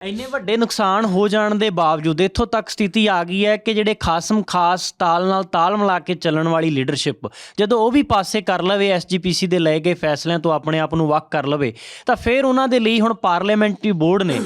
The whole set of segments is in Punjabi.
ਇੰਨੇ ਵੱਡੇ ਨੁਕਸਾਨ ਹੋ ਜਾਣ ਦੇ ਬਾਵਜੂਦ ਇੱਥੋਂ ਤੱਕ ਸਥਿਤੀ ਆ ਗਈ ਹੈ ਕਿ ਜਿਹੜੇ ਖਾਸਮ ਖਾਸ ਤਾਲ ਨਾਲ ਤਾਲ ਮਿਲਾ ਕੇ ਚੱਲਣ ਵਾਲੀ ਲੀਡਰਸ਼ਿਪ ਜਦੋਂ ਉਹ ਵੀ ਪਾਸੇ ਕਰ ਲਵੇ ਐਸਜੀਪੀਸੀ ਦੇ ਲਏ ਗਏ ਫੈਸਲਿਆਂ ਤੋਂ ਆਪਣੇ ਆਪ ਨੂੰ ਵੱਖ ਕਰ ਲਵੇ, ਤਾਂ ਫਿਰ ਉਹਨਾਂ ਦੇ ਲਈ ਹੁਣ ਪਾਰਲੀਮੈਂਟਰੀ ਬੋਰਡ ਨੇ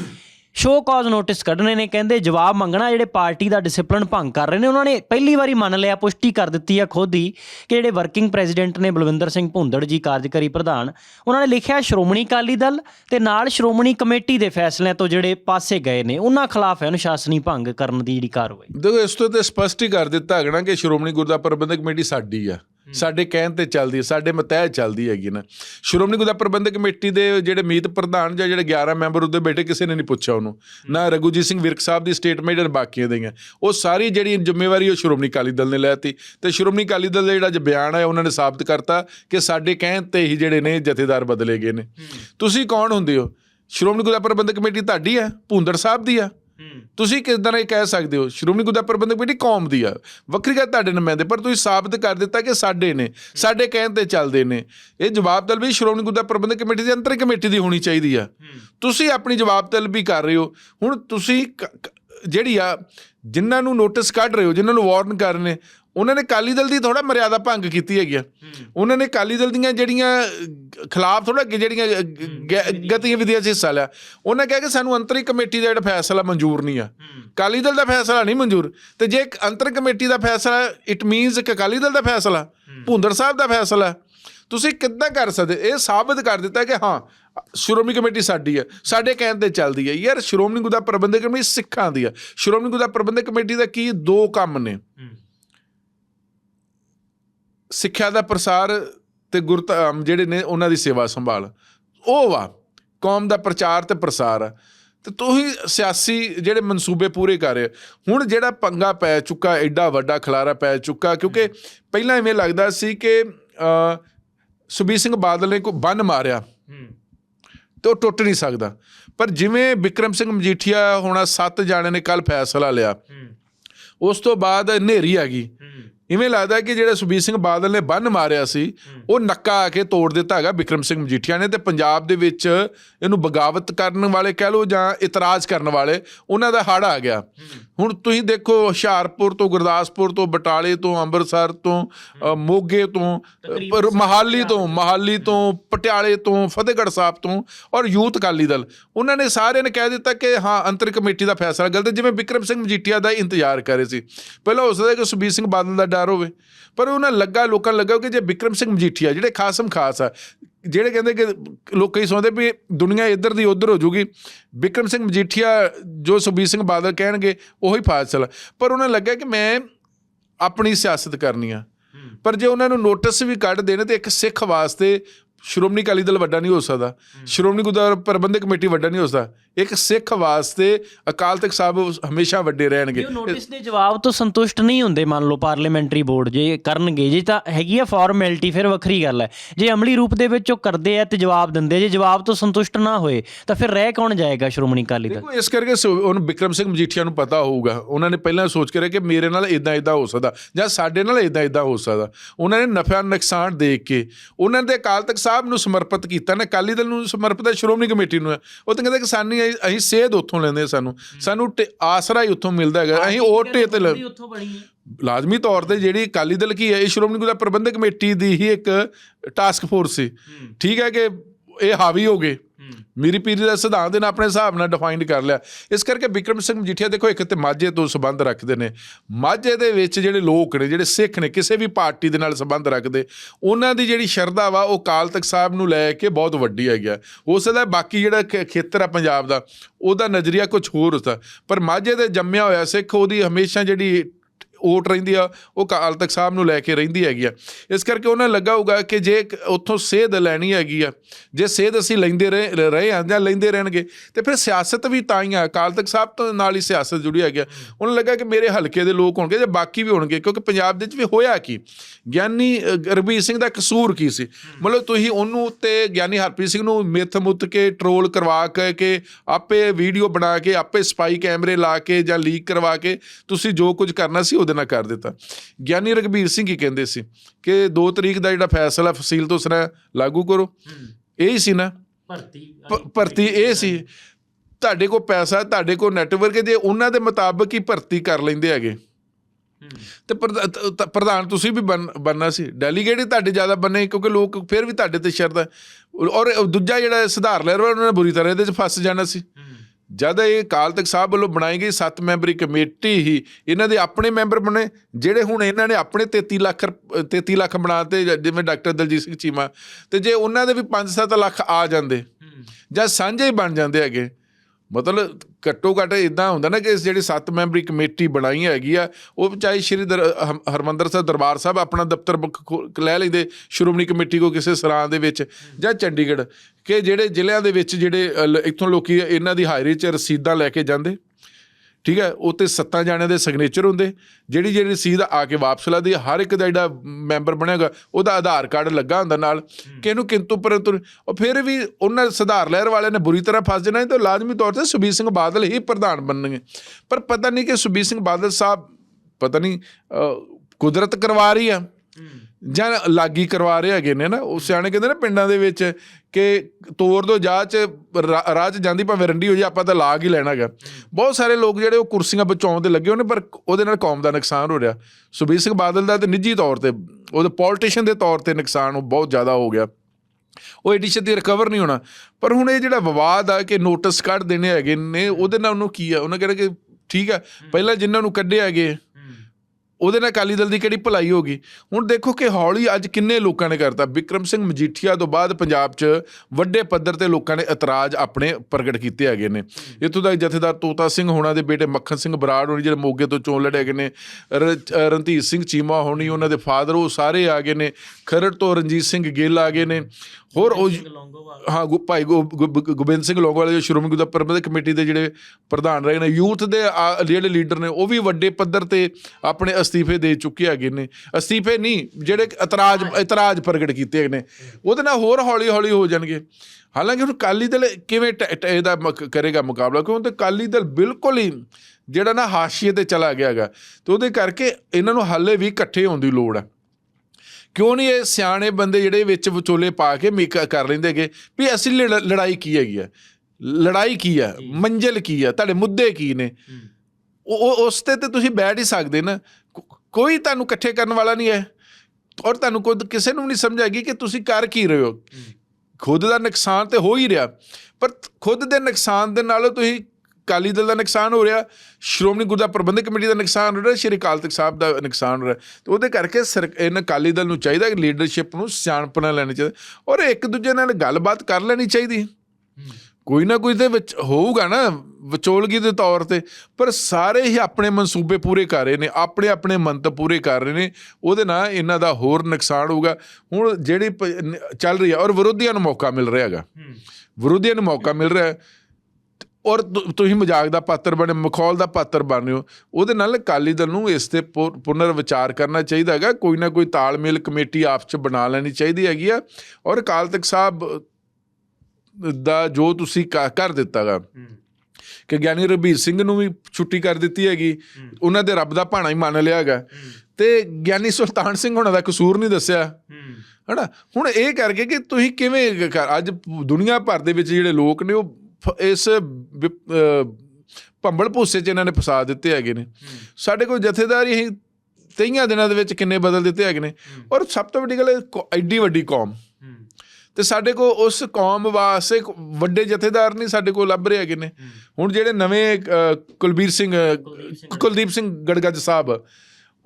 ਸ਼ੋ ਕਾਜ਼ ਨੋਟਿਸ ਕੱਢਣੇ ਨੇ, ਕਹਿੰਦੇ ਜਵਾਬ ਮੰਗਣਾ, ਜਿਹੜੇ ਪਾਰਟੀ ਦਾ ਡਿਸਪਲਿਨ ਭੰਗ ਕਰ ਰਹੇ ਨੇ, ਉਹਨਾਂ ਨੇ ਪਹਿਲੀ ਵਾਰੀ ਮੰਨ ਲਿਆ, ਪੁਸ਼ਟੀ ਕਰ ਦਿੱਤੀ ਹੈ ਖੁਦ ਹੀ ਕਿ ਜਿਹੜੇ ਵਰਕਿੰਗ ਪ੍ਰੈਜ਼ੀਡੈਂਟ ਨੇ ਬਲਵਿੰਦਰ ਸਿੰਘ ਭੁੰਦੜ ਜੀ, ਕਾਰਜਕਾਰੀ ਪ੍ਰਧਾਨ, ਉਹਨਾਂ ਨੇ ਲਿਖਿਆ ਸ਼੍ਰੋਮਣੀ ਅਕਾਲੀ ਦਲ ਤੇ ਨਾਲ ਸ਼੍ਰੋਮਣੀ ਕਮੇਟੀ ਦੇ ਫੈਸਲਿਆਂ ਤੋਂ ਜਿਹੜੇ ਪਾਸੇ ਗਏ ਨੇ, ਉਹਨਾਂ ਖਿਲਾਫ ਹੈ ਅਨੁਸ਼ਾਸਨੀ ਭੰਗ ਕਰਨ ਦੀ ਜਿਹੜੀ ਕਾਰਵਾਈ। ਦੇਖੋ, ਇਸ ਤੋਂ ਤੇ ਸਪਸ਼ਟ ਹੀ ਕਰ ਦਿੱਤਾ ਹੈਗਾ ਕਿ ਸ਼੍ਰੋਮਣੀ ਗੁਰਦੁਆਰਾ ਪ੍ਰਬੰਧਕ ਕਮੇਟੀ ਸਾਡੀ ਆ। ਸਾਡੇ ਕਹਿਣ ਤੇ ਚੱਲਦੀ ਹੈ ਸਾਡੇ ਮਤਹਿ ਚੱਲਦੀ ਹੈਗੀ ਨਾ। ਸ਼੍ਰੋਮਣੀ ਗੁਰਦੁਆਰਾ ਪ੍ਰਬੰਧਕ ਕਮੇਟੀ ਦੇ ਜਿਹੜੇ ਮੀਤ ਪ੍ਰਧਾਨ ਜਾਂ ਜਿਹੜੇ 11 ਮੈਂਬਰ ਉਹਦੇ ਬੈਠੇ ਕਿਸੇ ਨੇ ਨਹੀਂ ਪੁੱਛਿਆ ਉਹਨੂੰ। ਨਾ ਰਘੂਜੀਤ ਸਿੰਘ ਵਿਰਕ ਸਾਹਿਬ ਦੀ ਸਟੇਟਮੈਂਟ ਜਾਂ ਬਾਕੀਆਂ ਦੀਆਂ। ਉਹ ਸਾਰੀ ਜਿਹੜੀ ਜ਼ਿੰਮੇਵਾਰੀ ਉਹ ਸ਼੍ਰੋਮਣੀ ਅਕਾਲੀ ਦਲ ਨੇ ਲੈਤੀ। ਤੇ ਸ਼੍ਰੋਮਣੀ ਅਕਾਲੀ ਦਲ ਦਾ ਜਿਹੜਾ ਅੱਜ ਬਿਆਨ ਹੈ ਉਹਨਾਂ ਨੇ ਸਾਬਤ ਕਰਤਾ ਕਿ ਸਾਡੇ ਕਹਿਣ ਤੇ ਹੀ ਜਿਹੜੇ ਨੇ ਜਥੇਦਾਰ ਬਦਲੇ ਗਏ ਨੇ। ਤੁਸੀਂ ਕੌਣ ਹੁੰਦੇ ਹੋ? ਸ਼੍ਰੋਮਣੀ ਗੁਰਦੁਆਰਾ ਪ੍ਰਬੰਧਕ ਕਮੇਟੀ ਤੁਹਾਡੀ ਹੈ? ਭੁੰਦੜ ਸਾਹਿਬ ਦੀ ਆ ਤੁਸੀਂ ਕਿਸ ਤਰ੍ਹਾਂ ਇਹ ਕਹਿ ਸਕਦੇ ਹੋ? ਸ਼੍ਰੋਮਣੀ ਗੁਰਦੁਆਰਾ ਪ੍ਰਬੰਧਕ ਕਮੇਟੀ ਕੌਮ ਦੀ ਆ। ਵੱਖਰੀ ਗੱਲ ਤੁਹਾਡੇ ਨੁਮਾਇੰਦੇ ਪਰ ਤੁਸੀਂ ਸਾਬਤ ਕਰ ਦਿੱਤਾ ਕਿ ਸਾਡੇ ਨੇ, ਸਾਡੇ ਕਹਿਣ ਤੇ ਚੱਲਦੇ ਨੇ। ਇਹ ਜਵਾਬਦਲ ਵੀ ਸ਼੍ਰੋਮਣੀ ਗੁਰਦੁਆਰਾ ਪ੍ਰਬੰਧਕ ਕਮੇਟੀ ਦੀ ਅੰਤਰਿਮ ਕਮੇਟੀ ਦੀ ਹੋਣੀ ਚਾਹੀਦੀ ਆ। ਤੁਸੀਂ ਆਪਣੀ ਜਵਾਬਦਲ ਵੀ ਕਰ ਰਹੇ ਹੋ। ਹੁਣ ਤੁਸੀਂ ਜਿਹੜੀ ਆ, ਜਿਨ੍ਹਾਂ ਨੂੰ ਨੋਟਿਸ ਕੱਢ ਰਹੇ ਹੋ, ਜਿਨ੍ਹਾਂ ਨੂੰ ਵਾਰਨ ਕਰ ਰਹੇ ਨੇ ਉਹਨਾਂ ਨੇ ਕਾਲੀ ਦਲ ਦੀ ਥੋੜਾ ਮਰਿਆਦਾ ਭੰਗ ਕੀਤੀ ਹੈਗੀ ਆ। ਉਹਨਾਂ ਨੇ ਕਾਲੀ ਦਲ ਦੀਆਂ ਜਿਹੜੀਆਂ ਖਿਲਾਫ ਥੋੜਾ ਜਿਹੜੀਆਂ ਗਤੀਵਿਧੀਆਂ 'ਚ ਹਿੱਸਾ ਲਿਆ। ਉਹਨਾਂ ਕਿਹਾ ਕਿ ਸਾਨੂੰ ਅੰਤਰਿਮ ਕਮੇਟੀ ਦਾ ਜਿਹੜਾ ਫੈਸਲਾ ਮਨਜ਼ੂਰ ਨਹੀਂ ਆ। ਕਾਲੀ ਦਲ ਦਾ ਫੈਸਲਾ ਨਹੀਂ ਮਨਜ਼ੂਰ। ਤੇ ਜੇ ਇੱਕ ਅੰਤਰਿਮ ਕਮੇਟੀ ਦਾ ਫੈਸਲਾ ਇਟ ਮੀਨਸ ਕਿ ਕਾਲੀ ਦਲ ਦਾ ਫੈਸਲਾ ਭੁੰਦਰ ਸਾਹਿਬ ਦਾ ਫੈਸਲਾ ਤੁਸੀਂ ਕਿੱਦਾਂ ਕਰ ਸਕਦੇ? ਇਹ ਸਾਬਤ ਕਰ ਦਿੱਤਾ ਕਿ ਹਾਂ ਸ਼੍ਰੋਮਣੀ ਕਮੇਟੀ ਸਾਡੀ ਹੈ ਸਾਡੇ ਕਹਿਣ ਤੇ ਚੱਲਦੀ ਹੈ ਯਾਰ ਸ਼੍ਰੋਮਣੀ ਗੁਰਦੁਆਰਾ ਪ੍ਰਬੰਧਕ ਕਮੇਟੀ ਸਿੱਖਾਂ ਦੀ ਹੈ ਸ਼੍ਰੋਮਣੀ ਗੁਰਦੁਆਰਾ ਪ੍ਰਬੰਧਕ ਕਮੇਟੀ ਦਾ ਕੀ ਦੋ ਕੰਮ ਨੇ? ਸਿੱਖਿਆ ਦਾ ਪ੍ਰਸਾਰ ਤੇ ਗੁਰਧਾਮ ਜਿਹੜੇ ਨੇ ਉਹਨਾਂ ਦੀ ਸੇਵਾ ਸੰਭਾਲ। ਉਹ ਵਾ ਕੌਮ ਦਾ ਪ੍ਰਚਾਰ ਤੇ ਪ੍ਰਸਾਰ। ਤੇ ਤੁਸੀਂ ਸਿਆਸੀ ਜਿਹੜੇ ਮਨਸੂਬੇ ਪੂਰੇ ਕਰ ਰਹੇ। ਹੁਣ ਜਿਹੜਾ ਪੰਗਾ ਪੈ ਚੁੱਕਾ ਐਡਾ ਵੱਡਾ ਖਲਾਰਾ ਪੈ ਚੁੱਕਾ ਕਿਉਂਕਿ ਪਹਿਲਾਂ ਇਵੇਂ ਲੱਗਦਾ ਸੀ ਕਿ ਅ, ਸੁਖਬੀਰ ਸਿੰਘ ਬਾਦਲ ਨੇ ਕੋਈ ਬੰਨ ਮਾਰਿਆ। ਤੇ ਉਹ ਟੁੱਟ ਨਹੀਂ ਸਕਦਾ। ਪਰ ਜਿਵੇਂ ਵਿਕਰਮ ਸਿੰਘ ਮਜੀਠੀਆ ਹੋਣਾ ਸੱਤ ਜਾਣੇ ਨੇ ਕੱਲ ਫੈਸਲਾ ਲਿਆ। ਉਸ ਤੋਂ ਬਾਅਦ ਹਨੇਰੀ ਆ ਗਈ। ਇਵੇਂ ਲੱਗਦਾ ਕਿ ਜਿਹੜਾ ਸੁਖਬੀਰ ਸਿੰਘ ਬਾਦਲ ਨੇ ਬੰਨ ਮਾਰਿਆ ਸੀ ਉਹ ਨੱਕਾ ਆ ਕੇ ਤੋੜ ਦਿੱਤਾ ਹੈਗਾ ਵਿਕਰਮ ਸਿੰਘ ਮਜੀਠੀਆ ਨੇ ਤੇ ਪੰਜਾਬ ਦੇ ਵਿੱਚ ਇਹਨੂੰ ਬਗਾਵਤ ਕਰਨ ਵਾਲੇ ਕਹਿ ਲਓ ਜਾਂ ਇਤਰਾਜ਼ ਕਰਨ ਵਾਲੇ ਉਹਨਾਂ ਦਾ ਹੜ ਆ ਗਿਆ। ਹੁਣ ਤੁਸੀਂ ਦੇਖੋ ਹੁਸ਼ਿਆਰਪੁਰ ਤੋਂ ਗੁਰਦਾਸਪੁਰ ਤੋਂ ਬਟਾਲੇ ਤੋਂ ਅੰਮ੍ਰਿਤਸਰ ਤੋਂ ਮੋਗੇ ਤੋਂ ਮਹਾਲੀ ਤੋਂ ਮਹਾਲੀ ਤੋਂ ਪਟਿਆਲੇ ਤੋਂ ਫਤਿਹਗੜ੍ਹ ਸਾਹਿਬ ਤੋਂ ਔਰ ਯੂਥ ਅਕਾਲੀ ਦਲ। ਉਹਨਾਂ ਨੇ ਸਾਰਿਆਂ ਨੇ ਕਹਿ ਦਿੱਤਾ ਕਿ ਹਾਂ ਅੰਤਰ ਕਮੇਟੀ ਦਾ ਫੈਸਲਾ ਗਲਤ ਹੈ। ਜਿਵੇਂ ਵਿਕਰਮ ਸਿੰਘ ਮਜੀਠੀਆ ਦਾ ਇੰਤਜ਼ਾਰ ਕਰ ਰਹੇ ਸੀ। ਪਹਿਲਾਂ ਹੋ ਸਕਦਾ ਕਿ ਸੁਖਬੀਰ ਸਿੰਘ ਬਾਦਲ ਦਾ ਡਰ ਹੋਵੇ। ਪਰ ਉਹਨਾਂ ਲੱਗਾ ਲੋਕਾਂ ਲੱਗਾ ਕਿ ਜੇ ਵਿਕਰਮ ਸਿੰਘ ਮਜੀਠੀਆ ਜਿਹੜੇ ਖਾਸਮ ਖਾਸ ਆ ਜਿਹੜੇ ਕਹਿੰਦੇ ਕਿ ਲੋਕ ਕਈ ਸੋਚਦੇ ਵੀ ਦੁਨੀਆ ਇੱਧਰ ਦੀ ਉੱਧਰ ਹੋ ਜੂਗੀ ਵਿਕਰਮ ਸਿੰਘ ਮਜੀਠੀਆ ਜੋ ਸੁਖਬੀਰ ਸਿੰਘ ਬਾਦਲ ਕਹਿਣਗੇ ਉਹੀ ਫੈਸਲਾ ਪਰ ਉਹਨਾਂ ਨੂੰ ਲੱਗਾ ਕਿ ਮੈਂ ਆਪਣੀ ਸਿਆਸਤ ਕਰਨੀ ਆ। ਪਰ ਜੇ ਉਹਨਾਂ ਨੂੰ ਨੋਟਿਸ ਵੀ ਕੱਢ ਦੇਣ ਤੇ ਇੱਕ ਸਿੱਖ ਵਾਸਤੇ ਸ਼੍ਰੋਮਣੀ ਅਕਾਲੀ ਦਲ ਵੱਡਾ ਨਹੀਂ ਹੋ ਸਕਦਾ। ਸ਼੍ਰੋਮਣੀ ਗੁਰਦੁਆਰਾ ਪ੍ਰਬੰਧਕ ਕਮੇਟੀ ਵੱਡਾ ਨਹੀਂ ਹੋ ਸਕਦਾ। ਇੱਕ ਸਿੱਖ ਵਾਸਤੇ ਅਕਾਲ ਤਖਤ ਸਾਹਿਬ ਹਮੇਸ਼ਾ ਵੱਡੇ ਰਹਿਣਗੇ। ਨੋਟਿਸ ਦੇ ਜਵਾਬ ਤੋਂ ਸੰਤੁਸ਼ਟ ਨਹੀਂ ਹੁੰਦੇ ਮੰਨ ਲਓ ਪਾਰਲੀਮੈਂਟਰੀ ਬੋਰਡ ਜੇ ਕਰਨਗੇ ਜੇ ਤਾਂ ਹੈਗੀ ਆ ਫਾਰਮੈਲਿਟੀ ਫਿਰ ਵੱਖਰੀ ਗੱਲ ਹੈ। ਜੇ ਅਮਲੀ ਰੂਪ ਦੇ ਵਿੱਚ ਉਹ ਕਰਦੇ ਆ ਤੇ ਜਵਾਬ ਦਿੰਦੇ ਜੇ ਜਵਾਬ ਤੋਂ ਸੰਤੁਸ਼ਟ ਨਾ ਹੋਏ ਤਾਂ ਫਿਰ ਰਹਿ ਕੌਣ ਜਾਏਗਾ ਸ਼੍ਰੋਮਣੀ ਅਕਾਲੀ ਦਲ? ਦੇਖੋ ਇਸ ਕਰਕੇ ਉਹਨੂੰ ਵਿਕਰਮ ਸਿੰਘ ਮਜੀਠੀਆ ਨੂੰ ਪਤਾ ਹੋਊਗਾ। ਉਹਨਾਂ ਨੇ ਪਹਿਲਾਂ ਸੋਚ ਕੇ ਕਿ ਮੇਰੇ ਨਾਲ ਇਦਾਂ ਇਦਾਂ ਹੋ ਸਕਦਾ ਜਾਂ ਸਾਡੇ ਨਾਲ ਇਦਾਂ ਇਦਾਂ ਹੋ ਸਕਦਾ। ਉਹਨਾਂ ਨੇ ਨਫਾ ਨੁਕਸਾਨ ਦੇਖ ਕੇ ਉਹਨਾਂ ਦੇ ਅਕਾਲ ਤਖਤ ਸਾਹਿਬ ਨੂੰ ਸਮਰਪਿਤ ਕੀਤਾ ਨਾ ਅਕਾਲੀ ਦਲ ਨੂੰ ਸਮਰਪਿਤ ਹੈ ਸ਼੍ਰੋਮਣੀ ਕਮੇਟੀ ਨੂੰ ਹੈ। ਉਹ ਤਾਂ ਕਹਿੰਦੇ ਕਿ ਸਾਨੂੰ ਅਸੀਂ- ਅਸੀਂ ਸੇਧ ਉੱਥੋਂ ਲੈਂਦੇ ਹਾਂ ਸਾਨੂੰ। ਸਾਨੂੰ ਟੇ- ਆਸਰਾ ਹੀ ਉੱਥੋਂ ਮਿਲਦਾ ਹੈਗਾ। ਅਸੀਂ ਉਹ ਟੇ ਤੇ ਲ- ਉੱਥੋਂ ਬਣੀ ਹੈ? ਲਾਜ਼ਮੀ ਤੌਰ ਤੇ ਜਿਹੜੀ ਅਕਾਲੀ ਦਲ ਕੀ ਹੈ ਇਹ ਸ਼੍ਰੋਮਣੀ ਗੁਰਦੁਆਰਾ ਪ੍ਰਬੰਧਕ ਕਮੇਟੀ ਦੀ ਹੀ ਇੱਕ ਟਾਸਕ ਫੋਰਸ ਸੀ। ਠੀਕ ਹੈ ਕਿ ਇਹ ਹਾਵੀ ਹੋ ਗਏ। ਮੀਰੀ ਪੀਰੀ ਦਾ ਸਿਧਾਂਤ ਦੇ ਨਾਲ ਆਪਣੇ ਹਿਸਾਬ ਨਾਲ ਡਿਫਾਈਨਡ ਕਰ ਲਿਆ। ਇਸ ਕਰਕੇ ਬਿਕਰਮ ਸਿੰਘ ਮਜੀਠੀਆ ਦੇਖੋ ਇੱਕ ਤੇ ਮਾਝੇ ਤੋਂ ਸੰਬੰਧ ਰੱਖਦੇ ਨੇ। ਮਾਝੇ ਦੇ ਵਿੱਚ ਜਿਹੜੇ ਲੋਕ ਨੇ, ਜਿਹੜੇ ਸਿੱਖ ਨੇ, ਕਿਸੇ ਵੀ ਪਾਰਟੀ ਦੇ ਨਾਲ ਸੰਬੰਧ ਰੱਖਦੇ, ਉਹਨਾਂ ਦੀ ਜਿਹੜੀ ਸ਼ਰਧਾ ਵਾ, ਉਹ ਕਾਲ ਤਖਤ ਸਾਹਿਬ ਨੂੰ ਲੈ ਕੇ ਬਹੁਤ ਵੱਡੀ ਹੈਗੀ ਆ। ਹੋ ਸਕਦਾ ਬਾਕੀ ਜਿਹੜਾ ਖੇ- ਖੇਤਰ ਆ ਪੰਜਾਬ ਦਾ, ਉਹਦਾ ਨਜ਼ਰੀਆ ਕੁਝ ਹੋਰ ਹੁੰਦਾ ਪਰ ਮਾਝੇ ਦੇ ਜੰਮਿਆ ਹੋਇਆ ਸਿੱਖ, ਉਹਦੀ ਹਮੇਸ਼ਾ ਜਿਹੜੀ ਓਟ ਰਹਿੰਦੀ ਆ ਉਹ ਕਾਲ ਤਖਤ ਸਾਹਿਬ ਨੂੰ ਲੈ ਕੇ ਰਹਿੰਦੀ ਹੈਗੀ ਆ। ਇਸ ਕਰਕੇ ਉਹਨਾਂ ਲੱਗਾ ਹੋਊਗਾ ਕਿ ਜੇ ਉੱਥੋਂ ਸੇਧ ਲੈਣੀ ਹੈਗੀ ਆ ਜੇ ਸੇਧ ਅਸੀਂ ਲੈਂਦੇ ਰਹੇ ਰਹੇ ਆ ਜਾਂ ਲੈਂਦੇ ਰਹਿਣਗੇ ਤੇ ਫਿਰ ਸਿਆਸਤ ਵੀ ਤਾਂ ਹੀ ਆ। ਕਾਲ ਤਖਤ ਸਾਹਿਬ ਤੋਂ ਨਾਲ ਹੀ ਸਿਆਸਤ ਜੁੜੀ ਹੈਗੀ ਆ। ਉਹਨਾਂ ਲੱਗਾ ਕਿ ਮੇਰੇ ਹਲਕੇ ਦੇ ਲੋਕ ਹੋਣਗੇ ਜਾਂ ਬਾਕੀ ਵੀ ਹੋਣਗੇ ਕਿਉਂਕਿ ਪੰਜਾਬ ਦੇ ਵਿੱਚ ਵੀ ਹੋਇਆ ਕੀ? ਗਿਆਨੀ ਅ, ਸਿੰਘ ਦਾ ਕਸੂਰ ਕੀ ਸੀ? ਮਤਲਬ ਤੁਸੀਂ ਉਹਨੂੰ ਤੇ ਗਿਆਨੀ ਹਰਪ੍ਰੀਤ ਸਿੰਘ ਨੂੰ ਮਿੱਥ ਮੁੱਤ ਕੇ ਟਰੋਲ ਕਰਵਾ ਕੇ ਕਿ ਆਪੇ ਵੀਡੀਓ ਬਣਾ ਕੇ ਆਪੇ ਸਪਾਈ ਕੈਮਰੇ ਲਾ ਕੇ ਜਾਂ ਲੀਕ ਕਰਵਾ ਕੇ ਤੁਸੀਂ ਜੋ ਕੁਝ ਕਰਨਾ ਸੀ ਉਹਦੇ ਨਾਲ ਕਰ ਦਿੱਤਾ। ਗਿਆਨੀ ਰਘਬੀਰ ਸਿੰਘ ਕੀ ਕਹਿੰਦੇ ਸੀ ਕਿ 2 ਤਰੀਕ ਦਾ ਜਿਹੜਾ ਫੈਸਲਾ ਫਸੀਲ ਤੋਂ ਸਰਾ ਲਾਗੂ ਕਰੋ। ਇਹ ਹੀ ਸੀ ਨਾ? ਭਰਤੀ। ਭਰਤੀ ਇਹ ਸੀ। ਤੁਹਾਡੇ ਕੋਲ ਪੈਸਾ ਤੁਹਾਡੇ ਕੋਲ ਨੈਟਵਰਕ ਹੈ ਜੇ ਉਹਨਾਂ ਦੇ ਮੁਤਾਬਕ ਹੀ ਭਰਤੀ ਕਰ ਲੈਂਦੇ ਹੈਗੇ। ਤੇ ਪ੍ਰਧਾ- ਤ- ਤ- ਪ੍ਰਧਾਨ ਤੁਸੀਂ ਵੀ ਬਣਨਾ ਸੀ। ਡੈਲੀਗੇਟ ਹੀ ਤੁਹਾਡੇ ਜ਼ਿਆਦਾ ਬੰਨੇ ਕਿਉਂਕਿ ਲੋਕ ਫਿਰ ਵੀ ਤੁਹਾਡੇ ਤੇ ਸ਼ਰਤ ਔਰ ਦੂਜਾ ਜਿਹੜਾ ਸੁਧਾਰ ਲੈ ਰਿਹਾ ਉਹਨਾਂ ਨੇ ਬੁਰੀ ਤਰ੍ਹਾਂ ਇਹਦੇ 'ਚ ਫਸ ਜਾਣਾ ਸੀ। ਜਦ ਇਹ ਅਕਾਲ ਤਖਤ ਸਾਹਿਬ ਵੱਲੋਂ ਬਣਾਈ ਗਈ 7 ਮੈਂਬਰੀ ਕਮੇਟੀ ਹੀ ਇਹਨਾਂ ਦੇ ਆਪਣੇ ਮੈਂਬਰ ਬਣੇ ਜਿਹੜੇ ਹੁਣ ਇਹਨਾਂ ਨੇ ਆਪਣੇ 33 ਲੱਖ ਰੁਪ- 33 ਲੱਖ ਬਣਾਤੇ ਜਿਵੇਂ ਡਾਕਟਰ ਦਲਜੀਤ ਸਿੰਘ ਚੀਮਾ ਤੇ ਜੇ ਉਹਨਾਂ ਦੇ ਵੀ 5-7 ਲੱਖ ਆ ਜਾਂਦੇ ਜਾਂ ਸਾਂਝੇ ਹੀ ਬਣ ਜਾਂਦੇ ਹੈਗੇ ਮਤਲਬ ਘੱਟੋ ਘੱਟ ਇਦਾਂ ਹੁੰਦਾ ਨਾ ਕਿ ਜਿਹੜੀ ਸੱਤ ਮੈਂਬਰੀ ਕਮੇਟੀ ਬਣਾਈ ਹੈਗੀ ਆ, ਉਹ ਚਾਹੇ ਸ਼੍ਰੀ ਦਰ- ਹਮ- ਹਰਿਮੰਦਰ ਸਾਹਿਬ, ਦਰਬਾਰ ਸਾਹਿਬ ਆਪਣਾ ਦਫ਼ਤਰ ਬੁੱਕ ਲੈ ਲੈਂਦੇ, ਸ਼੍ਰੋਮਣੀ ਕਮੇਟੀ ਕੋ ਕਿਸੇ ਸਰਾਂ ਦੇ ਵਿੱਚ ਜਾਂ ਚੰਡੀਗੜ੍ਹ, ਕਿ ਜਿਹੜੇ ਜ਼ਿਲ੍ਹਿਆਂ ਦੇ ਵਿੱਚ ਜਿਹੜੇ ਇੱਥੋਂ ਲੋਕੀ ਇਹਨਾਂ ਦੀ ਹਾਜ਼ਰੀ 'ਚ ਰਸੀਦਾਂ ਲੈ ਕੇ ਜਾਂਦੇ? ਠੀਕ ਹੈ ਉਹ ਤੇ ਸੱਤਾਂ ਜਾਣਿਆਂ ਦੇ ਸਿਗਨੇਚਰ ਹੁੰਦੇ। ਜਿਹੜੀ ਜਿਹੜੀ ਰਸੀਦ ਆ ਕੇ ਵਾਪਸ ਲਾਦੀ ਹਰ ਇੱਕ ਦਾ ਜਿਹੜਾ ਮੈਂਬਰ ਬਣੇਗਾ ਉਹਦਾ ਆਧਾਰ ਕਾਰਡ ਲੱਗਾ ਹੁੰਦਾ ਨਾਲ। ਕਿ ਇਹਨੂੰ ਕਿੰਤੂ ਪਰੰਤੂ ਉਹ ਫਿਰ ਵੀ ਉਹਨਾਂ ਸੁਧਾਰ ਲਹਿਰ ਵਾਲਿਆਂ ਨੇ ਬੁਰੀ ਤਰ੍ਹਾਂ ਫਸ ਜਾਣਾ ਤਾਂ ਲਾਜ਼ਮੀ ਤੌਰ ਤੇ ਸੁਬੀਰ ਸਿੰਘ ਬਾਦਲ ਹੀ ਪ੍ਰਧਾਨ ਬਣਨਗੇ। ਪਰ ਪਤਾ ਨਹੀਂ ਕਿ ਸੁਬੀਰ ਸਿੰਘ ਬਾਦਲ ਸਾਹਿਬ ਪਤਾ ਨਹੀਂ ਕੁਦਰਤ ਕਰਵਾ ਰਹੀ ਆ। ਜਾਂ ਲਾਗੀ ਕਰਵਾ ਰਹੇ ਹੈਗੇ ਨੇ ਨਾ ਉਹ ਸਿਆਣੇ ਕਹਿੰਦੇ ਨੇ ਪਿੰਡਾਂ ਦੇ ਵਿੱਚ ਕਿ ਤੋਰ ਦੋ ਜਾ ਚ ਰਾਹ ਚ ਜਾਂਦੀ ਭਾਵੇਂ ਰੰਡੀ ਹੋ ਜੇ ਆਪਾਂ ਤਾਂ ਲਾਗ ਹੀ ਲੈਣਾ ਹੈਗਾ। ਬਹੁਤ ਸਾਰੇ ਲੋਕ ਜਿਹੜੇ ਉਹ ਕੁਰਸੀਆਂ ਬਚਾਉਣ ਦੇ ਲੱਗੇ ਉਹਨੇ ਪਰ ਉਹਦੇ ਨਾਲ ਕੌਮ ਦਾ ਨੁਕਸਾਨ ਹੋ ਰਿਹਾ। ਸੁਬੀਰ ਸਿੰਘ ਬਾਦਲ ਦਾ ਤੇ ਨਿੱਜੀ ਤੌਰ ਤੇ ਉਹਦੇ ਪੋਲੀਟੀਸ਼ੀਅਨ ਦੇ ਤੌਰ ਤੇ ਨੁਕਸਾਨ ਉਹ ਬਹੁਤ ਜ਼ਿਆਦਾ ਹੋ ਗਿਆ। ਉਹ ਐਡੀ ਛੇਤੀ ਰਿਕਵਰ ਨਹੀਂ ਹੋਣਾ। ਪਰ ਹੁਣ ਇਹ ਜਿਹੜਾ ਵਿਵਾਦ ਆ ਕਿ ਨੋਟਿਸ ਕੱਢ ਦੇਣੇ ਹੈਗੇ ਨੇ ਉਹਦੇ ਨਾਲ ਉਹਨੂੰ ਕੀ ਆ? ਉਹਨਾਂ ਕਹਿੰਦਾ ਕਿ ਠੀਕ ਆ ਪਹਿਲਾਂ ਜਿਨ੍ਹਾਂ ਨੂੰ ਕੱਢੇ ਹੈਗੇ ਉਹਦੇ ਨਾਲ ਅਕਾਲੀ ਦਲ ਦੀ ਕਿਹੜੀ ਭਲਾਈ ਹੋ ਗਈ? ਹੁਣ ਦੇਖੋ ਕਿ ਹੌਲੀ ਅੱਜ ਕਿੰਨੇ ਲੋਕਾਂ ਨੇ ਕਰਤਾ। ਵਿਕਰਮ ਸਿੰਘ ਮਜੀਠੀਆ ਤੋਂ ਬਾਅਦ ਪੰਜਾਬ 'ਚ ਵੱਡੇ ਪੱਧਰ ਤੇ ਲੋਕਾਂ ਨੇ ਇਤਰਾਜ਼ ਆਪਣੇ ਪ੍ਰਗਟ ਕੀਤੇ ਹੈਗੇ ਨੇ। ਇੱਥੋਂ ਦਾ ਜਥੇਦਾਰ ਤੋਤਾ ਸਿੰਘ ਹੋਣਾ ਦੇ ਬੇਟੇ ਮੱਖਣ ਸਿੰਘ ਬਰਾੜ ਹੋਣੀ ਜਿਹੜੇ ਮੋਗੇ ਤੋਂ ਚੋਣ ਲੜੇ ਹੈਗੇ ਨੇ। ਰਣਧੀਰ ਸਿੰਘ ਚੀਮਾ ਹੋਣੀ, ਉਹਨਾਂ ਦੇ ਫਾਦਰ ਉਹ ਸਾਰੇ ਆ ਗਏ ਨੇ। ਖਰੜ ਤੋਂ ਰਣਜੀਤ ਸਿੰਘ ਗਿੱਲ ਆ ਗਏ ਨੇ। ਹੋਰ ਉਹ ਹਾਂ ਗੁ- ਭਾਈ ਗੁ- ਗੁ- ਗੋਬਿੰਦ ਸਿੰਘ ਲੋਂਗੋਵਾਲ ਜੋ ਸ਼੍ਰੋਮਣੀ ਗੁਰਦੁਆਰਾ ਪ੍ਰਬੰਧਕ ਕਮੇਟੀ ਦੇ ਜਿਹੜੇ ਪ੍ਰਧਾਨ ਰਹੇ ਨੇ ਯੂਥ ਦੇ ਆ- ਜਿਹੜੇ ਲੀਡਰ ਨੇ ਉਹ ਵੀ ਵੱਡੇ ਪੱਧਰ ਤੇ ਆਪਣੇ ਅਸਤੀਫੇ ਦੇ ਚੁੱਕੇ ਹੈਗੇ ਨੇ। ਅਸਤੀਫੇ ਨਹੀਂ ਜਿਹੜੇ ਇਤਰਾਜ਼ ਇਤਰਾਜ਼ ਪ੍ਰਗਟ ਕੀਤੇ ਹੈਗੇ ਨੇ। ਉਹਦੇ ਨਾਲ ਹੋਰ ਹੌਲੀ ਹੌਲੀ ਹੋ ਜਾਣਗੇ। ਹਾਲਾਂਕਿ ਹੁਣ ਕਾਲੀ ਦਲ ਕਿਵੇਂ ਟ- ਟ- ਇਹਦਾ ਮੁਕ- ਕਰੇਗਾ ਮੁਕਾਬਲਾ? ਕਿਉਂਕਿ ਕਾਲੀ ਦਲ ਬਿਲਕੁਲ ਹੀ ਜਿਹੜਾ ਨਾ ਹਾਸ਼ੀਏ ਤੇ ਚਲਾ ਗਿਆ ਹੈਗਾ। ਤੇ ਉਹਦੇ ਕਰਕੇ ਇਹਨਾਂ ਨੂੰ ਹਾਲੇ ਵੀ ਇਕੱਠੇ ਹੋਣ ਦੀ ਲੋੜ ਹੈ। ਕਿਉਂ ਨਹੀਂ ਇਹ ਸਿਆਣੇ ਬੰਦੇ ਜਿਹੜੇ ਵਿੱਚ ਵਿਚੋਲੇ ਪਾ ਕੇ ਮੇਕ ਕਰ ਲੈਂਦੇ ਹੈਗੇ? ਵੀ ਅਸਲੀ ਲੜ- ਲੜਾਈ ਕੀ ਹੈਗੀ ਆ? ਲੜਾਈ ਕੀ ਆ? ਮੰਜ਼ਿਲ ਕੀ ਆ? ਤੁਹਾਡੇ ਮੁੱਦੇ ਕੀ ਨੇ? ਉਹ ਉਸ ਤੇ ਤੇ ਤੁਸੀਂ ਬੈਠ ਹੀ ਸਕਦੇ ਨਾ। ਕੋਈ ਤੁਹਾਨੂੰ ਇਕੱਠੇ ਕਰਨ ਵਾਲਾ ਨਹੀਂ ਹੈ। ਔਰ ਤੁਹਾਨੂੰ ਕੋਈ ਕਿਸੇ ਨੂੰ ਨਹੀਂ ਸਮਝ ਆਏਗੀ ਕਿ ਤੁਸੀਂ ਕਰ ਕੀ ਰਹੇ ਹੋ। ਖੁਦ ਦਾ ਨੁਕਸਾਨ ਤੇ ਹੋ ਹੀ ਰਿਹਾ। ਪਰ ਖੁਦ ਦੇ ਨੁਕਸਾਨ ਦੇ ਨਾਲੋਂ ਤੁਸੀਂ ਅਕਾਲੀ ਦਲ ਦਾ ਨੁਕਸਾਨ ਹੋ ਰਿਹਾ ਸ਼੍ਰੋਮਣੀ ਗੁਰਦੁਆਰਾ ਪ੍ਰਬੰਧਕ ਕਮੇਟੀ ਦਾ ਨੁਕਸਾਨ ਹੋ ਰਿਹਾ ਸ਼੍ਰੀ ਅਕਾਲ ਤਖਤ ਸਾਹਿਬ ਦਾ ਨੁਕਸਾਨ ਹੋ ਰਿਹਾ। ਤੇ ਉਹਦੇ ਕਰਕੇ ਸਰ ਇਹਨਾਂ ਅਕਾਲੀ ਦਲ ਨੂੰ ਚਾਹੀਦਾ ਕਿ ਲੀਡਰਸ਼ਿਪ ਨੂੰ ਸਿਆਣਪ ਨਾਲ ਲੈਣੀ ਚਾਹੀਦਾ ਔਰ ਇੱਕ ਦੂਜੇ ਨਾਲ ਗੱਲਬਾਤ ਕਰ ਲੈਣੀ ਚਾਹੀਦੀ ਕੋਈ ਨਾ ਕੋਈ ਤੇ ਵਿੱਚ ਹੋਊਗਾ ਨਾ ਵਿਚੋਲਗੀ ਦੇ ਤੌਰ ਤੇ ਪਰ ਸਾਰੇ ਹੀ ਆਪਣੇ ਮਨਸੂਬੇ ਪੂਰੇ ਕਰ ਰਹੇ ਨੇ ਆਪਣੇ ਆਪਣੇ ਮੰਤਵ ਪੂਰੇ ਕਰ ਰਹੇ ਨੇ ਉਹਦੇ ਨਾਲ ਇਹਨਾਂ ਦਾ ਹੋਰ ਨੁਕਸਾਨ ਹੋਊਗਾ। ਹੁਣ ਜਿਹੜੀ ਚੱਲ ਰਹੀ ਹੈ ਔਰ ਵਿਰੋਧੀਆਂ ਨੂੰ ਮੌਕਾ ਮਿਲ ਰਿਹਾ ਹੈਗਾ। ਵਿਰੋਧੀਆਂ ਨੂੰ ਮੌਕਾ ਮਿਲ ਰਿਹਾ ਹੈ। ਔਰ ਤੁਸੀਂ ਮਜ਼ਾਕ ਦਾ ਪਾਤਰ ਬਣੇ ਮਖੌਲ ਦਾ ਪਾਤਰ ਬਣ ਰਹੇ ਹੋ। ਉਹਦੇ ਨਾਲ ਅਕਾਲੀ ਦਲ ਨੂੰ ਇਸ ਤੇ ਪੁਨਰ ਵਿਚਾਰ ਕਰਨਾ ਚਾਹੀਦਾ ਹੈਗਾ। ਕੋਈ ਨਾ ਕੋਈ ਤਾਲਮੇਲ ਕਮੇਟੀ ਆਪਸ ਚ ਬਣਾ ਲੈਣੀ ਚਾਹੀਦੀ ਹੈਗੀ ਆ। ਔਰ ਅਕਾਲ ਤਖਤ ਸਾਹਿਬ ਦਾ ਜੋ ਤੁਸੀਂ ਕਰ ਦਿੱਤਾਗਾ ਕਿ ਗਿਆਨੀ ਰਬੀਰ ਸਿੰਘ ਨੂੰ ਵੀ ਛੁੱਟੀ ਕਰ ਦਿੱਤੀ ਹੈਗੀ। ਉਹਨਾਂ ਦੇ ਰੱਬ ਦਾ ਭਾਣਾ ਹੀ ਮੰਨ ਲਿਆ ਹੈਗਾ। ਤੇ ਗਿਆਨੀ ਸੁਲਤਾਨ ਸਿੰਘ ਉਹਨਾਂ ਦਾ ਕਸੂਰ ਨਹੀਂ ਦੱਸਿਆ। ਹਨਾ? ਹੁਣ ਇਹ ਕਰਕੇ ਕਿ ਤੁਸੀਂ ਕਿਵੇਂ ਅੱਜ ਦੁਨੀਆ ਭਰ ਦੇ ਵਿੱਚ ਜਿਹੜੇ ਲੋਕ ਨੇ ਉਹ ਇਸ ਭੰਬਲ ਭੂਸੇ ਚ ਇਹਨਾਂ ਨੇ ਫਸਾ ਦਿੱਤੇ ਹੈਗੇ ਨੇ। ਸਾਡੇ ਕੋਲ ਜਥੇਦਾਰ ਅਸੀਂ ਤੇਈਆਂ ਦਿਨਾਂ ਦੇ ਵਿੱਚ ਕਿੰਨੇ ਬਦਲ ਦਿੱਤੇ ਹੈਗੇ ਨੇ। ਔਰ ਸਭ ਤੋਂ ਵੱਡੀ ਗੱਲ ਇਹ ਕੌ- ਐਡੀ ਵੱਡੀ ਕੌਮ। ਤੇ ਸਾਡੇ ਕੋਲ ਉਸ ਕੌਮ ਵਾਸਤੇ ਵੱਡੇ ਜਥੇਦਾਰ ਨਹੀਂ ਸਾਡੇ ਕੋਲ ਲੱਭ ਰਹੇ ਹੈਗੇ ਨੇ। ਹੁਣ ਜਿਹੜੇ ਨਵੇਂ ਕੁਲਬੀਰ ਸਿੰਘ, ਕੁਲਦੀਪ ਸਿੰਘ ਗੜਗੱਜ ਸਾਹਿਬ,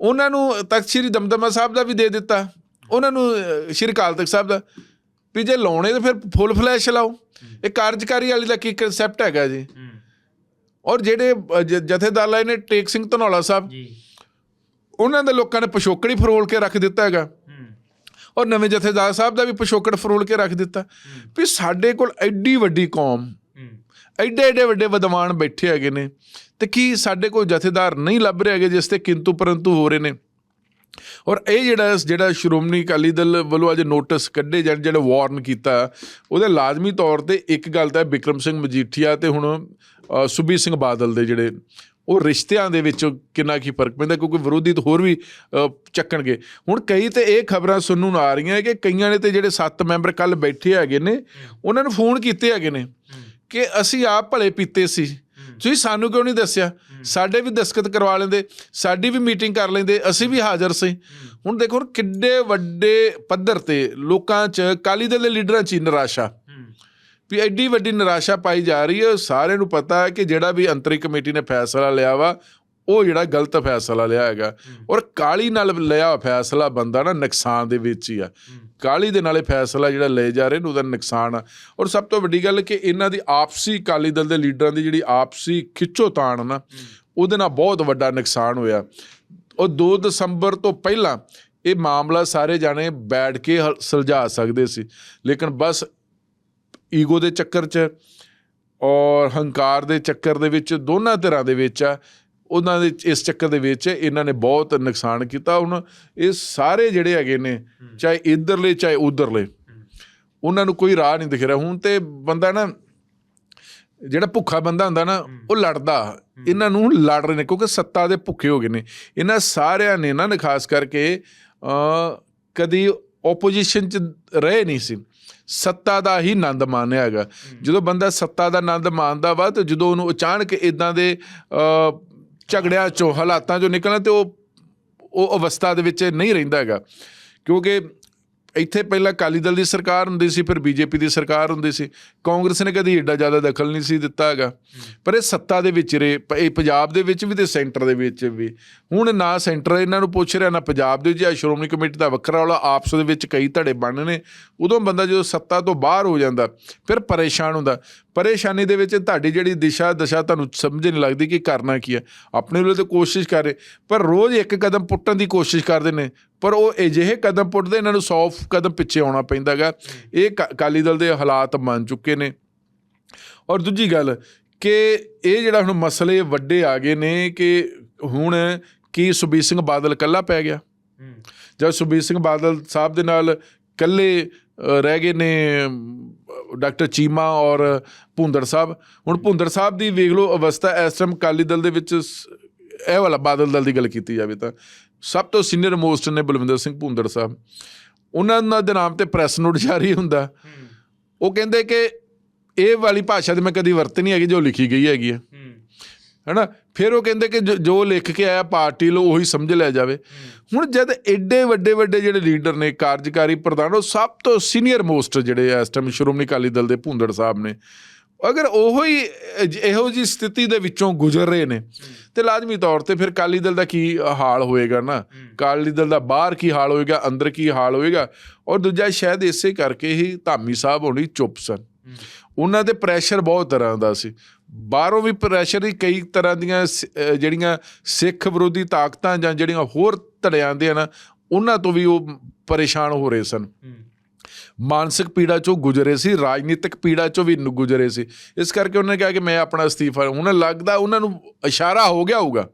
ਉਹਨਾਂ ਨੂੰ ਤਖਤ ਸ੍ਰੀ ਦਮਦਮਾ ਸਾਹਿਬ ਦਾ ਵੀ ਦੇ ਦਿੱਤਾ। ਉਹਨਾਂ ਨੂੰ ਸ੍ਰੀ ਅਕਾਲ ਤਖਤ ਸਾਹਿਬ ਦਾ। ਵੀ ਜੇ ਲਾਉਣੇ ਤਾਂ ਫਿਰ ਫੁੱਲ ਫਲੈਸ਼ ਲਾਓ। ਇਹ ਕਾਰਜਕਾਰੀ ਵਾਲੀ ਦਾ ਕੀ ਕਨਸੈਪਟ ਹੈਗਾ ਜੀ? ਔਰ ਜਿਹੜੇ ਜਥੇਦਾਰ ਲਾਏ ਨੇ ਟੇਕ ਸਿੰਘ ਧਨੌਲਾ ਸਾਹਿਬ। ਜੀ। ਉਹਨਾਂ ਦੇ ਲੋਕਾਂ ਨੇ ਪਿਛੋਕੜ ਹੀ ਫਰੋਲ ਕੇ ਰੱਖ ਦਿੱਤਾ ਹੈਗਾ। ਔਰ ਨਵੇਂ ਜਥੇਦਾਰ ਸਾਹਿਬ ਦਾ ਵੀ ਪਿਛੋਕੜ ਫਰੋਲ ਕੇ ਰੱਖ ਦਿੱਤਾ। ਵੀ ਸਾਡੇ ਕੋਲ ਐਡੀ ਵੱਡੀ ਕੌਮ ਐਡੇ ਐਡੇ ਵੱਡੇ ਵਿਦਵਾਨ ਬੈਠੇ ਹੈਗੇ ਨੇ। ਤੇ ਕੀ ਸਾਡੇ ਕੋਲ ਜਥੇਦਾਰ ਨਹੀਂ ਲੱਭ ਰਹੇ ਹੈਗੇ ਜਿਸ ਤੇ ਕਿੰਤੂ ਪਰੰਤੂ ਹੋ ਰਹੇ ਨੇ? ਔਰ ਇਹ ਜਿਹੜਾ ਜਿਹੜਾ ਸ਼੍ਰੋਮਣੀ ਅਕਾਲੀ ਦਲ ਵੱਲੋਂ ਅੱਜ ਨੋਟਿਸ ਕੱਢੇ ਜਾਣ ਜਿਹੜਾ ਵਾਰਨ ਕੀਤਾ ਉਹਦੇ ਲਾਜ਼ਮੀ ਤੌਰ ਤੇ ਇੱਕ ਗੱਲ ਤਾਂ ਹੈ ਬਿਕਰਮ ਸਿੰਘ ਮਜੀਠੀਆ ਤੇ ਹੁਣ ਅ, ਸੁਬੀਰ ਸਿੰਘ ਬਾਦਲ ਦੇ ਜਿਹੜੇ ਉਹ ਰਿਸ਼ਤਿਆਂ ਦੇ ਵਿੱਚ ਕਿੰਨਾ ਕੀ ਫ਼ਰਕ ਪੈਂਦਾ ਕਿਉਂਕਿ ਵਿਰੋਧੀ ਤਾਂ ਹੋਰ ਵੀ ਚੱਕਣਗੇ। ਹੁਣ ਕਈ ਤੇ ਇਹ ਖਬਰਾਂ ਸੁਣਨ ਨੂੰ ਆ ਰਹੀਆਂ ਕਿ ਕਈਆਂ ਨੇ ਤੇ ਜਿਹੜੇ ਸੱਤ ਮੈਂਬਰ ਕੱਲ ਬੈਠੇ ਹੈਗੇ ਨੇ ਉਹਨਾਂ ਨੂੰ ਫੋਨ ਕੀਤੇ ਹੈਗੇ ਨੇ ਕਿ ਅਸੀਂ ਆਪ ਭਲੇ ਪੀਤੇ ਸੀ। ਤੁਸੀਂ ਸਾਨੂੰ ਕਿਉਂ ਨਹੀਂ ਦੱਸਿਆ? ਸਾਡੇ ਵੀ ਦਸਖਤ ਕਰਵਾ ਲੈਂਦੇ ਸਾਡੀ ਵੀ ਮੀਟਿੰਗ ਕਰ ਲੈਂਦੇ ਅਸੀਂ ਵੀ ਹਾਜ਼ਰ ਸੀ। ਹੁਣ ਦੇਖੋ ਕਿੱਡੇ ਵੱਡੇ ਪੱਧਰ ਤੇ ਲੋਕਾਂ 'ਚ ਅਕਾਲੀ ਦਲ ਦੇ ਲੀਡਰਾਂ 'ਚ ਨਿਰਾਸ਼ਾ। ਵੀ ਐਡੀ ਵੱਡੀ ਨਿਰਾਸ਼ਾ ਪਾਈ ਜਾ ਰਹੀ ਹੈ ਸਾਰਿਆਂ ਨੂੰ ਪਤਾ ਹੈ ਕਿ ਜਿਹੜਾ ਵੀ ਅੰਤਰਿਕ ਕਮੇਟੀ ਨੇ ਫੈਸਲਾ ਲਿਆ ਵਾ ਉਹ ਜਿਹੜਾ ਗਲਤ ਫੈਸਲਾ ਲਿਆ ਹੈਗਾ ਔਰ ਕਾਲੀ ਨਾਲ ਲਿਆ ਫੈਸਲਾ ਬੰਦਾ ਨਾ ਨੁਕਸਾਨ ਦੇ ਵਿੱਚ ਹੀ ਆ। ਕਾਲੀ ਦੇ ਨਾਲੇ ਫੈਸਲਾ ਜਿਹੜਾ ਲਏ ਜਾ ਰਹੇ ਨੇ ਉਹਦਾ ਨੁਕਸਾਨ ਆ। ਔਰ ਸਭ ਤੋਂ ਵੱਡੀ ਗੱਲ ਕਿ ਇਹਨਾਂ ਦੀ ਆਪਸੀ ਕਾਲੀ ਦਲ ਦੇ ਲੀਡਰਾਂ ਦੀ ਜਿਹੜੀ ਆਪਸੀ ਖਿੱਚੋਤਾਣ ਨਾ ਉਹਦੇ ਨਾਲ ਬਹੁਤ ਵੱਡਾ ਨੁਕਸਾਨ ਹੋਇਆ। ਉਹ 2 ਦਸੰਬਰ ਤੋਂ ਪਹਿਲਾਂ ਇਹ ਮਾਮਲਾ ਸਾਰੇ ਜਾਣੇ ਬੈਠ ਕੇ ਸੁਲਝਾ ਸਕਦੇ ਸੀ। ਲੇਕਿਨ ਬਸ ਈਗੋ ਦੇ ਚੱਕਰ 'ਚ ਔਰ ਹੰਕਾਰ ਦੇ ਚੱਕਰ ਦੇ ਵਿੱਚ ਦੋਨਾਂ ਧਿਰਾਂ ਦੇ ਵਿੱਚ ਆ ਉਹਨਾਂ ਦੇ ਇਸ ਚੱਕਰ ਦੇ ਵਿੱਚ ਇਹਨਾਂ ਨੇ ਬਹੁਤ ਨੁਕਸਾਨ ਕੀਤਾ। ਹੁਣ ਇਹ ਸਾਰੇ ਜਿਹੜੇ ਹੈਗੇ ਨੇ ਚਾਹੇ ਇਧਰਲੇ ਚਾਹੇ ਉਧਰਲੇ ਉਹਨਾਂ ਨੂੰ ਕੋਈ ਰਾਹ ਨਹੀਂ ਦਿਖ ਰਿਹਾ। ਹੁਣ ਤੇ ਬੰਦਾ ਨਾ ਜਿਹੜਾ ਭੁੱਖਾ ਬੰਦਾ ਹੁੰਦਾ ਨਾ ਉਹ ਲੜਦਾ। ਇਹਨਾਂ ਨੂੰ ਲੜ ਰਹੇ ਨੇ ਕਿਉਂਕਿ ਸੱਤਾ ਦੇ ਭੁੱਖੇ ਹੋ ਗਏ ਨੇ। ਇਹਨਾਂ ਸਾਰਿਆਂ ਨੇ ਨਾ ਖਾਸ ਕਰਕੇ ਅ ਕਦੀ ਆਪੋਜੀਸ਼ਨ ਚ ਰਹੇ ਨਹੀਂ ਸੀ। ਸੱਤਾ ਦਾ ਹੀ ਆਨੰਦ ਮਾਣਿਆ ਹੈਗਾ। ਜਦੋਂ ਬੰਦਾ ਸੱਤਾ ਦਾ ਆਨੰਦ ਮਾਣਦਾ ਵਾ ਤੇ ਜਦੋਂ ਉਹਨੂੰ ਅਚਾਨਕ ਇਦਾਂ ਦੇ ਅ ਝਗੜਿਆਂ ਚੋਂ, ਹਾਲਾਤਾਂ ਚੋਂ ਨਿਕਲਣਾ ਤੇ ਉਹ ਉਹ ਅਵਸਥਾ ਦੇ ਵਿੱਚ ਨਹੀਂ ਰਹਿੰਦਾ ਹੈਗਾ। ਕਿਉਂਕਿ ਇੱਥੇ ਪਹਿਲਾਂ ਅਕਾਲੀ ਦਲ ਦੀ ਸਰਕਾਰ ਹੁੰਦੀ ਸੀ, ਫਿਰ ਬੀਜੇਪੀ ਦੀ ਸਰਕਾਰ ਹੁੰਦੀ ਸੀ। ਕਾਂਗਰਸ ਨੇ ਕਦੀ ਏਡਾ ਜ਼ਿਆਦਾ ਦਖਲ ਨਹੀਂ ਸੀ ਦਿੱਤਾ ਹੈਗਾ। ਪਰ ਇਹ ਸੱਤਾ ਦੇ ਵਿੱਚ ਰੇ ਇਹ ਪੰਜਾਬ ਦੇ ਵਿੱਚ ਵੀ ਤੇ ਸੈਂਟਰ ਦੇ ਵਿੱਚ ਵੀ। ਹੁਣ ਨਾ ਸੈਂਟਰ ਇਹਨਾਂ ਨੂੰ ਪੁੱਛ ਰਿਹਾ, ਨਾ ਪੰਜਾਬ ਦੇ ਜਾਂ ਸ਼੍ਰੋਮਣੀ ਕਮੇਟੀ ਦਾ ਵੱਖਰਾ ਵਾਲਾ ਆਪਸ ਦੇ ਵਿੱਚ ਕਈ ਧੜੇ ਬਣ ਨੇ ਉਦੋਂ ਬੰਦਾ ਜਦੋਂ ਸੱਤਾ ਤੋਂ ਬਾਹਰ ਹੋ ਜਾਂਦਾ, ਫਿਰ ਪਰੇਸ਼ਾਨ ਹੁੰਦਾ। ਪਰੇਸ਼ਾਨੀ ਦੇ ਵਿੱਚ ਤੁਹਾਡੀ ਜਿਹੜੀ ਦਿਸ਼ਾ ਦਸ਼ਾ ਤੁਹਾਨੂੰ ਸਮਝ ਨਹੀਂ ਲੱਗਦੀ ਕਿ ਕਰਨਾ ਕੀ ਹੈ। ਆਪਣੇ ਵੱਲੋਂ ਤਾਂ ਕੋਸ਼ਿਸ਼ ਕਰ ਰਹੇ ਪਰ ਰੋਜ਼ ਇੱਕ ਕਦਮ ਪੁੱਟਣ ਦੀ ਕੋਸ਼ਿਸ਼ ਕਰਦੇ ਨੇ। ਪਰ ਉਹ ਅਜਿਹੇ ਕਦਮ ਪੁੱਟਦੇ ਇਹਨਾਂ ਨੂੰ 100 ਕਦਮ ਪਿੱਛੇ ਆਉਣਾ ਪੈਂਦਾਗਾ ਇਹ ਕ- ਅਕਾਲੀ ਦਲ ਦੇ ਹਾਲਾਤ ਬਣ ਚੁੱਕੇ ਨੇ। ਔਰ ਦੂਜੀ ਗੱਲ ਕਿ ਇਹ ਜਿਹੜਾ ਹੁਣ ਮਸਲੇ ਵੱਡੇ ਆ ਗਏ ਨੇ ਕਿ ਹੁਣ ਕੀ ਸੁਬੀਰ ਸਿੰਘ ਬਾਦਲ ਕੱਲਾ ਪੈ ਗਿਆ। ਜਦ ਸੁਬੀਰ ਸਿੰਘ ਬਾਦਲ ਸਾਹਿਬ ਦੇ ਨਾਲ ਕੱਲੇ ਰਹਿ ਗਏ ਨੇ ਡਾਕਟਰ ਚੀਮਾ ਔਰ ਭੁੰਦੜ ਸਾਹਿਬ। ਹੁਣ ਭੁੰਦੜ ਸਾਹਿਬ ਦੀ ਵੇਖ ਲਓ ਅਵਸਥਾ ਇਸ ਟਾਈਮ ਅਕਾਲੀ ਦਲ ਦੇ ਵਿੱਚ ਇਹ ਵਾਲਾ ਬਾਦਲ ਦਲ ਦੀ ਗੱਲ ਕੀਤੀ ਜਾਵੇ ਤਾਂ ਸਭ ਤੋਂ ਸੀਨੀਅਰ ਮੋਸਟ ਨੇ ਬਲਵਿੰਦਰ ਸਿੰਘ ਭੁੰਦੜ ਸਾਹਿਬ। ਉਹਨਾਂ ਦੇ ਨਾਮ ਤੇ ਪ੍ਰੈਸ ਨੋਟ ਜਾਰੀ ਹੁੰਦਾ। ਉਹ ਕਹਿੰਦੇ ਕਿ ਇਹ ਵਾਲੀ ਭਾਸ਼ਾ ਤੇ ਮੈਂ ਕਦੀ ਵਰਤੀ ਨਹੀਂ ਹੈਗੀ ਜੋ ਲਿਖੀ ਗਈ ਹੈਗੀ ਹੈ। ਹੈਨਾ? ਫਿਰ ਉਹ ਕਹਿੰਦੇ ਕਿ ਜੋ- ਲਿਖ ਕੇ ਆਇਆ ਪਾਰਟੀ ਲੋ ਉਹੀ ਸਮਝ ਲਿਆ ਜਾਵੇ। ਹੁਣ ਜਦ ਐਡੇ ਵੱਡੇ ਵੱਡੇ ਜਿਹੜੇ ਲੀਡਰ ਨੇ ਕਾਰਜਕਾਰੀ ਪ੍ਰਧਾਨ ਉਹ ਸਭ ਤੋਂ ਸੀਨੀਅਰ ਮੋਸਟ ਜਿਹੜੇ ਇਸ ਟਾਈਮ ਸ਼੍ਰੋਮਣੀ ਅਕਾਲੀ ਦਲ ਦੇ ਭੁੰਦੜ ਸਾਹਿਬ ਨੇ ਅਗਰ ਉਹੋ ਹੀ ਇਹੋ ਜੀ ਸਥਿਤੀ ਦੇ ਵਿੱਚੋਂ ਗੁਜ਼ਰ ਰਹੇ ਨੇ ਤੇ ਲਾਜ਼ਮੀ ਤੌਰ ਤੇ ਫਿਰ ਅਕਾਲੀ ਦਲ ਦਾ ਕੀ ਹਾਲ ਹੋਏਗਾ ਨਾ? ਅਕਾਲੀ ਦਲ ਦਾ ਬਾਹਰ ਕੀ ਹਾਲ ਹੋਏਗਾ ਅੰਦਰ ਕੀ ਹਾਲ ਹੋਏਗਾ? ਔਰ ਦੂਜਾ ਸ਼ਾਇਦ ਇਸੇ ਕਰਕੇ ਹੀ ਧਾਮੀ ਸਾਹਿਬ ਹੋਣੀ ਚੁੱਪ ਸਨ। ਉਹਨਾਂ ਤੇ ਪ੍ਰੈਸ਼ਰ ਬਹੁਤ ਤਰ੍ਹਾਂ ਦਾ ਸੀ। ਬਾਹਰੋਂ ਵੀ ਪ੍ਰੈਸ਼ਰ ਹੀ ਕਈ ਤਰ੍ਹਾਂ ਦੀਆਂ ਜਿਹੜੀਆਂ ਸਿੱਖ ਵਿਰੋਧੀ ਤਾਕਤਾਂ ਜਾਂ ਜਿਹੜੀਆਂ ਹੋਰ ਧੜਿਆਂ ਦੇ ਨਾ ਉਹਨਾਂ ਤੋਂ ਵੀ ਉਹ ਪਰੇਸ਼ਾਨ ਹੋ ਰਹੇ ਸਨ। ਮਾਨਸਿਕ ਪੀੜਾ ਚੋਂ ਗੁਜ਼ਰੇ ਸੀ ਰਾਜਨੀਤਿਕ ਪੀੜਾ ਚੋਂ ਵੀ ਗੁਜ਼ਰੇ ਸੀ। ਇਸ ਕਰਕੇ ਉਹਨਾਂ ਨੇ ਕਿਹਾ ਕਿ ਮੈਂ ਆਪਣਾ ਅਸਤੀਫਾ ਹੁਣ ਲੱਗਦਾ ਉਹਨਾਂ ਨੂੰ ਇਸ਼ਾਰਾ ਹੋ ਗਿਆ ਹੋਊਗਾ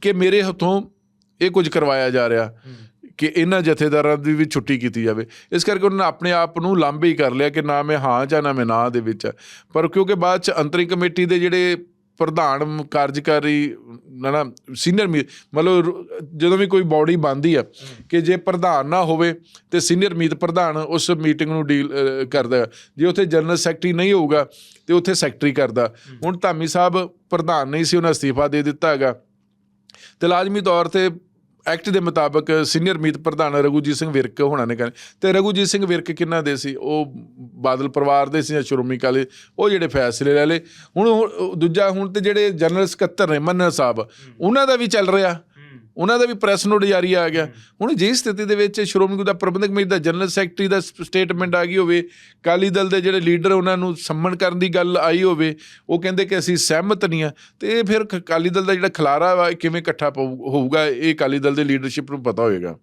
ਕਿ ਮੇਰੇ ਹੱਥੋਂ ਇਹ ਕੁਝ ਕਰਵਾਇਆ ਜਾ ਰਿਹਾ। ਕਿ ਇਹਨਾਂ ਜਥੇਦਾਰਾਂ ਦੀ ਵੀ ਛੁੱਟੀ ਕੀਤੀ ਜਾਵੇ ਇਸ ਕਰਕੇ ਉਹਨਾਂ ਨੇ ਆਪਣੇ ਆਪ ਨੂੰ ਲਾਂਭੇ ਹੀ ਕਰ ਲਿਆ ਕਿ ਨਾ ਮੈਂ ਹਾਂ ਜਾਂ ਨਾ ਮੈਂ ਨਾ ਦੇ ਵਿੱਚ ਆ। ਪਰ ਕਿਉਂਕਿ ਬਾਅਦ ਚ ਅੰਤਰਿਮ ਕਮੇਟੀ ਦੇ ਜਿਹੜੇ ਪ੍ਰਧਾਨ, ਕਾਰਜਕਾਰੀ, ਨਾ ਨਾ ਸੀਨੀਅਰ ਮਤਲਬ ਜਦੋਂ ਵੀ ਕੋਈ ਬਾਡੀ ਬਣਦੀ ਆ ਕਿ ਜੇ ਪ੍ਰਧਾਨ ਨਾ ਹੋਵੇ ਤੇ ਸੀਨੀਅਰ ਮੀਤ ਪ੍ਰਧਾਨ ਉਸ ਮੀਟਿੰਗ ਨੂੰ ਡੀਲ ਕਰਦਾ ਹੈ। ਜੇ ਉੱਥੇ ਜਨਰਲ ਸੈਕਟਰੀ ਨਹੀਂ ਹੋਊਗਾ ਤੇ ਉੱਥੇ ਸੈਕਟਰੀ ਕਰਦਾ ਹੁਣ ਧਾਮੀ ਸਾਹਿਬ ਪ੍ਰਧਾਨ ਨਹੀਂ ਸੀ, ਉਹਨਾਂ ਅਸਤੀਫਾ ਦੇ ਦਿੱਤਾ ਹੈਗਾ ਤੇ ਲਾਜ਼ਮੀ ਤੌਰ ਤੇ ਐਕਟ ਦੇ ਮੁਤਾਬਕ ਸੀਨੀਅਰ ਮੀਤ ਪ੍ਰਧਾਨ ਰਘੂਜੀਤ ਸਿੰਘ ਵਿਰਕ ਹੋਣਾ ਨੇ ਕਹਿੰਦੇ ਤੇ ਰਘੂਜੀਤ ਸਿੰਘ ਵਿਰਕ ਕਿੰਨਾ ਦੇ ਸੀ? ਉਹ ਬਾਦਲ ਪਰਿਵਾਰ ਦੇ ਸੀ ਜਾਂ ਸ਼੍ਰੋਮਣੀ ਅਕਾਲੀ? ਉਹ ਜਿਹੜੇ ਫੈਸਲੇ ਲੈ ਲਏ। ਹੁਣ ਦੂਜਾ ਹੁਣ ਤੇ ਜਿਹੜੇ ਜਨਰਲ ਸਕੱਤਰ ਨੇ ਮੰਨਾ ਸਾਹਿਬ, ਉਹਨਾਂ ਦਾ ਵੀ ਚੱਲ ਰਿਹਾ। ਉਹਨਾਂ ਦਾ ਵੀ ਪ੍ਰੈਸ ਨੋਟ ਜਾਰੀ ਆ ਗਿਆ। ਹੁਣ ਜੇ ਸਥਿਤੀ ਦੇ ਵਿੱਚ ਸ਼੍ਰੋਮਣੀ ਗੁਰਦੁਆਰਾ ਪ੍ਰਬੰਧਕ ਕਮੇਟੀ ਦਾ ਜਨਰਲ ਸੈਕਟਰੀ ਦਾ ਸਟੇਟਮੈਂਟ ਆ ਗਈ ਹੋਵੇ ਕਾਲੀ ਦਲ ਦੇ ਜਿਹੜੇ ਲੀਡਰ ਉਹਨਾਂ ਨੂੰ ਸੰਮਣ ਕਰਨ ਦੀ ਗੱਲ ਆਈ ਹੋਵੇ ਉਹ ਕਹਿੰਦੇ ਕਿ ਅਸੀਂ ਸਹਿਮਤ ਨਹੀਂ ਆ। ਤੇ ਇਹ ਫਿਰ ਕ- ਅਕਾਲੀ ਦਲ ਦਾ ਜਿਹੜਾ ਖਲਾਰਾ ਕਿਵੇਂ ਇਕੱਠਾ ਹੋਊਗਾ ਇਹ ਅਕਾਲੀ ਦਲ ਦੇ ਲੀਡਰਸ਼ਿਪ ਨੂੰ ਪਤਾ ਹੋਏਗਾ।